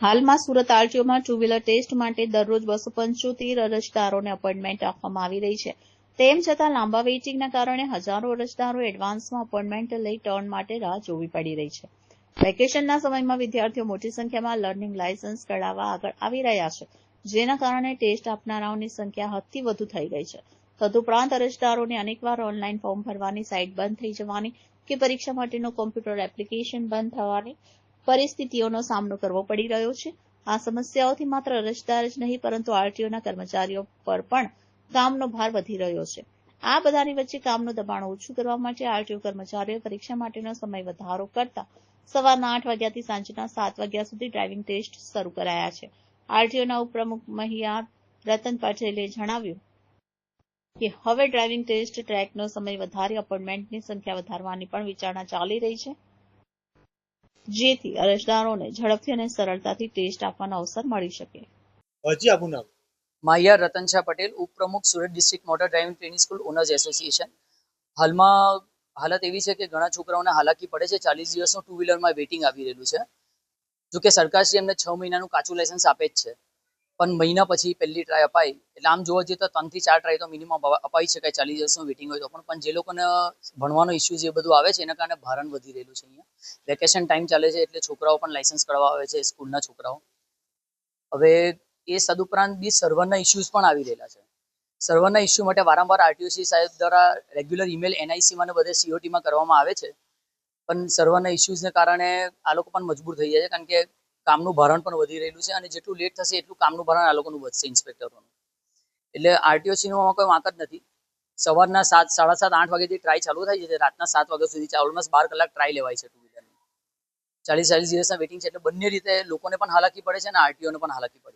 હાલમાં સુરત આરટીઓમાં two wheeler test માટે દરરોજ બસો પંચોતેર અરજદારોને અપોઇન્ટમેન્ટ આપવામાં આવી રહી છે. તેમ છતાં લાંબા વેઇટિંગના કારણે હજારો અરજદારો એડવાન્સમાં અપોઇન્ટમેન્ટ લઈ ટર્ન માટે રાહ જોવી પડી રહી છે. વેકેશનના સમયમાં વિદ્યાર્થીઓ મોટી સંખ્યામાં લર્નિંગ લાયસન્સ કઢાવવા આગળ આવી રહ્યા છે, જેના કારણે ટેસ્ટ આપનારાઓની સંખ્યા હદથી વધુ થઈ ગઈ છે. તદુપરાંત અરજદારોને અનેકવાર ઓનલાઈન ફોર્મ ભરવાની સાઇટ બંધ થઈ જવાની કે પરીક્ષા માટેનું કોમ્પ્યુટર એપ્લિકેશન બંધ થવાની પરિસ્થિતિઓનો સામનો કરવો પડી રહ્યો છે. આ સમસ્યાઓથી માત્ર અરજદાર જ નહીં, પરંતુ આરટીઓના કર્મચારીઓ પર પણ કામનો ભાર વધી રહ્યો છે. આ બધાની વચ્ચે કામનું દબાણ ઓછું કરવા માટે આરટીઓ કર્મચારીઓએ પરીક્ષા માટેનો સમય વધારો કરતા સવારના આઠ વાગ્યાથી સાંજના સાત વાગ્યા સુધી ડ્રાઇવિંગ ટેસ્ટ શરૂ કરાયા છે. આરટીઓના ઉપપ્રમુખ મહિયા રતન પટેલે જણાવ્યું કે, હવે ડ્રાઇવિંગ ટેસ્ટ ટ્રેકનો સમય વધારી, અપોઇન્ટમેન્ટની સંખ્યા વધારવાની પણ વિચારણા ચાલી રહી છે. જેથી અરજદારોને ઝડપથી અને સરળતાથી ટેસ્ટ આપવાનો અવસર મળી શકે. હજી આપનું નામ? માયા રતન શાહ પટેલ ઉપપ્રમુખ Surat district motor driving training school owners association. હાલમાં હાલત એવી છે કે ઘણા છોકરાઓને હાલાકી પડે છે. ચાલીસ દિવસનું ટુ વ્હીલરમાં વેઇટિંગ આવી રહેલું છે. જો કે સરકારશ્રી એમને છ મહિનાનું કાચું લાયસન્સ આપે જ છે. પણ મહિના પછી પહેલી ટ્રાય અપાય એટલે આમ જોવા જઈએ તો ત્રણથી ચાર ટ્રાય તો મિનિમમ અપાઈ શકાય ચાલી જશે વેટિંગ હોય તો. પણ પણ જે લોકોને ભણવાનો ઇસ્યુ જે બધું આવે છે, એના કારણે ભારણ વધી રહેલું છે અહીંયા. વેકેશન ટાઈમ ચાલે છે એટલે છોકરાઓ પણ લાયસન્સ કરવા આવે છે, સ્કૂલના છોકરાઓ. હવે એ સદુપરાંત બી સર્વરના ઇસ્યુઝ પણ આવી રહેલા છે. સર્વરના ઇસ્યુ માટે વારંવાર આરટીઓસી સાહેબ દ્વારા રેગ્યુલર ઈમેલ એનઆઈસીમાં ને બધે સીઓટીમાં કરવામાં આવે છે. પણ સર્વરના ઇસ્યુઝને કારણે આ લોકો પણ મજબૂર થઈ જાય છે. કારણ કે કામનું ભારણ પણ વધી રહેલું છે અને જેટલું લેટ થશે એટલું કામનું ભારણ આ લોકોનું વધશે ઇન્સ્પેક્ટરોનું એટલે આરટીઓસીનો કોઈ વાંક જ નથી. સવારના સાત, સાડા સાત, આઠ વાગ્યાથી ટ્રાય ચાલુ થાય છે, રાતના સાત વાગ્યા સુધી ઓલમોસ્ટ બાર કલાક ટ્રાય લેવાય છે ટુ વ્હીલરની ચાલીસ ચાલીસ દિવસના વેટિંગ છે, એટલે બંને રીતે લોકોને પણ હાલાકી પડે છે અને આરટીઓને પણ હાલાકી પડે છે.